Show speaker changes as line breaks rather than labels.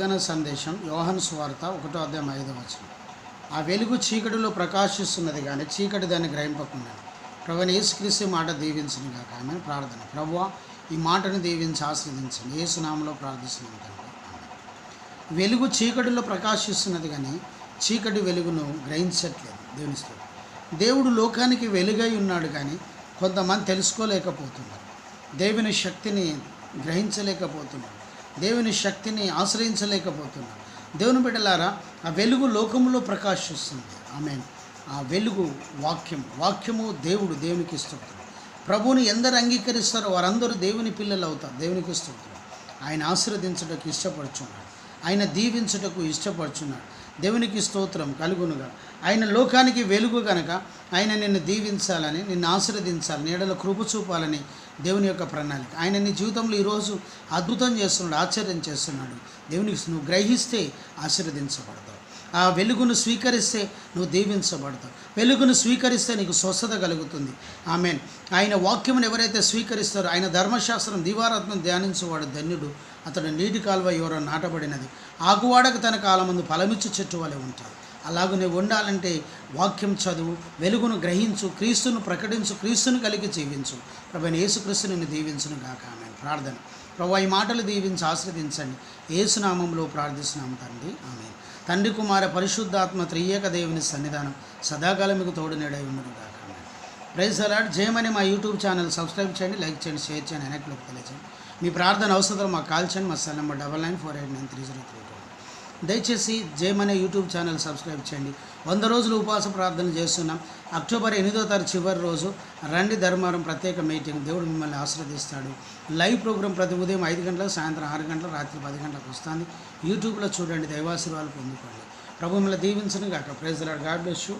వాగ్దాన సందేశం యోహన్ స్వార్త ఒకటో అధ్యాయం ఐదో వచనం. ఆ వెలుగు చీకటిలో ప్రకాశిస్తున్నది కానీ చీకటి దాన్ని గ్రహింపకుండా ప్రభుని యేసుక్రీస్తు మాట దీవించను కాక ఆమె ప్రార్థన. ప్రభు ఈ మాటను దీవించి ఆస్వాదించండి ఏసునామలో ప్రార్థిస్తున్నాను తండ్రి. వెలుగు చీకటిలో ప్రకాశిస్తున్నది కానీ చీకటి వెలుగును గ్రహించట్లేదు. దేవుని దేవుడు లోకానికి వెలుగై ఉన్నాడు కానీ కొంతమంది తెలుసుకోలేకపోతున్నారు. దేవుని శక్తిని గ్రహించలేకపోతున్నారు. దేవుని శక్తిని ఆశ్రయించలేకపోతున్నారు దేవుని బిడ్డలారా ఆ వెలుగు లోకంలో ప్రకాశిస్తుంది. ఆమె ఆ వెలుగు వాక్యం వాక్యము దేవుడు దేవునికి ఇస్తుంది ప్రభువుని ఎందరు అంగీకరిస్తారో వారందరూ దేవుని పిల్లలు అవుతారు దేవునికి ఇస్తుంది ఆయన ఆశీర్వదించడానికి ఇష్టపడుచున్నాడు ఆయన దీవించుటకు ఇష్టపడుచున్నాడు దేవునికి స్తోత్రం కలుగునుగా. ఆయన లోకానికి వెలుగు కనుక ఆయన నిన్ను దీవించాలని నిన్ను ఆశీర్వదించాలని నీడలో కృప చూపాలని దేవుని యొక్క ప్రణాళిక. ఆయన నీ జీవితంలో ఈరోజు అద్భుతం చేస్తున్నాడు ఆశ్చర్యం చేస్తున్నాడు. దేవునికి నువ్వు గ్రహిస్తే ఆశీర్వదించబడతావు. ఆ వెలుగును స్వీకరిస్తే నువ్వు దీవించబడతావు. వెలుగును స్వీకరిస్తే నీకు స్వస్థత కలుగుతుంది. ఆమెన్. ఆయన వాక్యమును ఎవరైతే స్వీకరిస్తారో ఆయన ధర్మశాస్త్రం దివారాత్మను ధ్యానించేవాడు ధన్యుడు. అతడు నీటి కాలువ ఎవరో నాటబడినది. ఆకువాడకు తన కాలమందు ఫలమిచ్చు చెట్టు వలె ఉంటాడు అలాగ నువ్వు ఉండాలంటే వాక్యం చదువు వెలుగును గ్రహించు క్రీస్తును ప్రకటించు క్రీస్తును కలిగి జీవించు. ప్రభు యేసుక్రీస్తు నిన్ను దీవించును గాక ఆమె ప్రార్థన. ప్రభు ఈ మాటలు దీవించి ఆశ్రదించండి. ఏసునామంలో ప్రార్థిస్తున్నాము తండ్రి. ఆమె తండ్రి కుమార పరిశుద్ధాత్మ త్రియేక దేవుని సన్నిధానం సదాకాలం మీకు తోడు నేడై ఉండను ప్రైజ్ అలాడ్ జయమని మా యూట్యూబ్ ఛానల్ సబ్స్క్రైబ్ చేయండి లైక్ చేయండి షేర్ చేయండి అనేకలకు తెలియజేయండి. మీ ప్రార్థన అవసరం మాకు కాల్ చేయండి. మా cell number double nine four eight nine three zero three దయచేసి జయమనే యూట్యూబ్ ఛానల్ సబ్స్క్రైబ్ చేయండి. వంద రోజులు ఉపవాస ప్రార్థన చేస్తున్నాం. అక్టోబర్ ఎనిమిదో తారీఖు చివరి రోజు రండి ధర్మారం ప్రత్యేక మీటింగ్. దేవుడు మిమ్మల్ని ఆశ్రదిస్తాడు లైవ్ ప్రోగ్రాం ప్రతి ఉదయం ఐదు గంటలకు సాయంత్రం ఆరు గంటలకు రాత్రి పది గంటలకు వస్తుంది. యూట్యూబ్లో చూడండి దైవాశీర్వాదాలు పొందుకోండి. ప్రభు మిమ్మల్ని దీవించను గాక. Praise God bless you